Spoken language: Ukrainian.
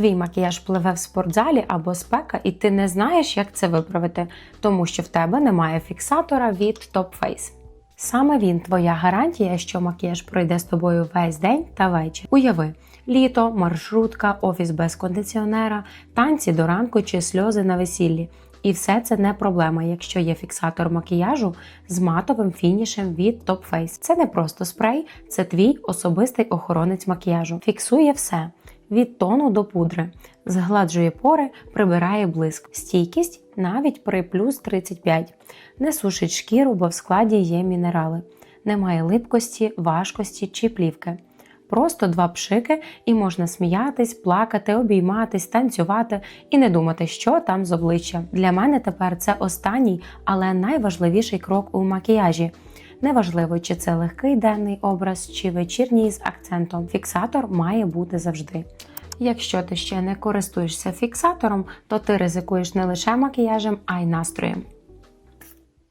Твій макіяж пливе в спортзалі або спека, і ти не знаєш, як це виправити, тому що в тебе немає фіксатора від Top Face. Саме він твоя гарантія, що макіяж пройде з тобою весь день та вечір. Уяви, літо, маршрутка, офіс без кондиціонера, танці до ранку чи сльози на весіллі. І все це не проблема, якщо є фіксатор макіяжу з матовим фінішем від Top Face. Це не просто спрей, це твій особистий охоронець макіяжу. Фіксує все від тону до пудри, згладжує пори, прибирає блиск, стійкість навіть при плюс 35, не сушить шкіру, бо в складі є мінерали, немає липкості, важкості чи плівки. Просто два пшики, і можна сміятись, плакати, обійматись, танцювати і не думати, що там з обличчя. Для мене тепер це останній, але найважливіший крок у макіяжі. Неважливо, чи це легкий денний образ, чи вечірній з акцентом. Фіксатор має бути завжди. Якщо ти ще не користуєшся фіксатором, то ти ризикуєш не лише макіяжем, а й настроєм.